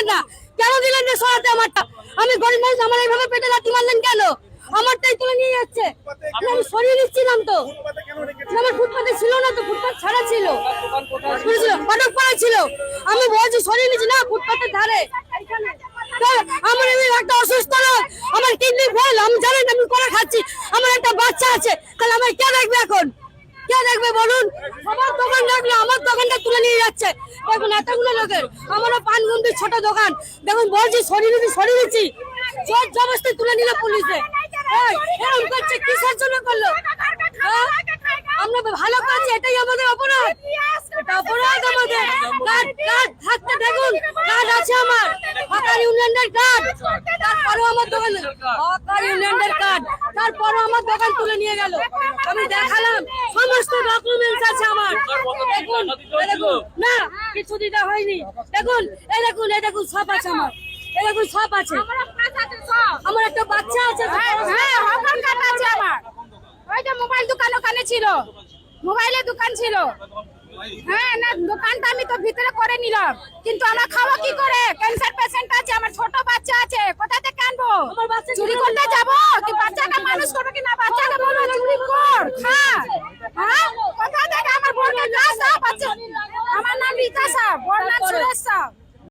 দিলেন না। কেন দিলেন না সরাতে আমারটা? আমি গরিব মানুষ আমার এইভাবে পেটে লাথি মারলেন কেন? আমারটাই তুলে নিয়ে যাচ্ছে। আমি সরিয়ে দিচ্ছিলাম তো। আমার ফুটপাতে ছিল না তো ফুটপাত ছাড়া ছিল। বুঝেছিল? ফটক পাড়া ছিল। আমি বলছি সরিয়ে নিচ্ছি না ফুটপাতের ধারে। আমার একটা অসুস্থ লোক আমার কিডনি ফেল আমি জানেন আমি করে খাচ্ছি আমার একটা বাচ্চা আছে তাহলে আমার কে দেখবে এখন? দেখবে বলুন? দোকান রাখলে আমার দোকানটা তুলে নিয়ে যাচ্ছে। দেখুন, এতগুলো লোকের। আমারও পানগুন্দির ছোট দোকান। দেখুন, বলছি, সরিয়ে দিচ্ছি সরিয়ে দিচ্ছি। জোর তুলে নিল পুলিশে। এরকম করছে, কিসের জন্য করল? হ্যাঁ? আমরা ভালো কাজ, এটাই আমাদের অপরাধ। এটা থাকতে দেখুন কার্ড আছে আমার। হকার ইউনিয়নের কার্ড আমার দোকান হকার ইউনিয়নের কার্ড। তারপরেও আমার দোকান তুলে নিয়ে গেল। আমি দেখালাম সমস্ত ডকুমেন্টস আছে আমার। দেখুন না কিছু দিতে হয়নি। দেখুন এই দেখুন এই দেখুন সব আছে আমার। এই দেখুন সব আছে। আমার একটা বাচ্চা আছে হ্যাঁ হকার কার্ড আছে আমার। ওই যে মোবাইল দোকান ওখানে ছিল। মোবাইলের দোকান ছিল। হ্যাঁ না দোকানটা আমি তো ভিতরে করে নিলাম। কিন্তু আমার খাওয়া কি করে? ক্যান্সার পেশেন্ট আছে আমার চুরি করতে যাব? কি বাচ্চাকে মানুষ করবে কি না? বাচ্চাকে বলো চুরি কর, খা। হ্যাঁ? কথা দেখ, আমার বোনের নাম সাহ আমার নাম রীতা সাহ বোন নাম সুরেশ সাহ